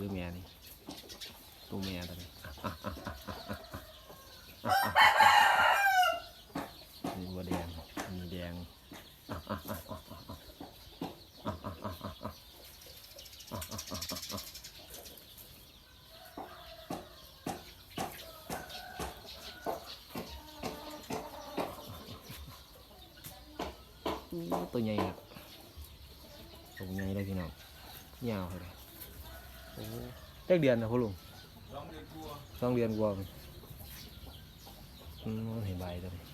หรือแม่นี่ตัวแม่ตัวนี้นี่บัวแดงอันนี้แดงตัวใหญ่ครับตัวใหญ่เลยพี่น้องยาวเลย จ็กเดือนนะพ่อลุงลองเรียนกลัวสองเดือนกว่าอืมเห็นใบตัวนี้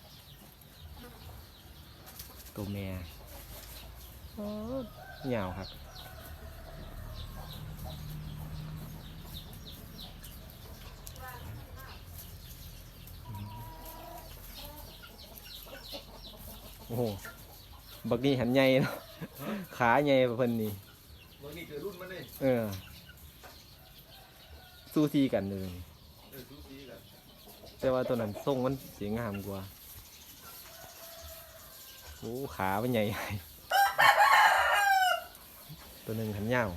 ตัวแม่อ๋อยาวครับโอ้โหบักนี่หันใหญ่เนาะ ขาใหญ่กว่าเพิ่นนี่เมื่อนี้เกิดรุ่นมันเลยเออ ซูซีกันเลยแต่ว่าตัวนั้นทรงมันเสียงงามกว่าโอ้ขามันใหญ่ ตัวหนึ่งขันยาว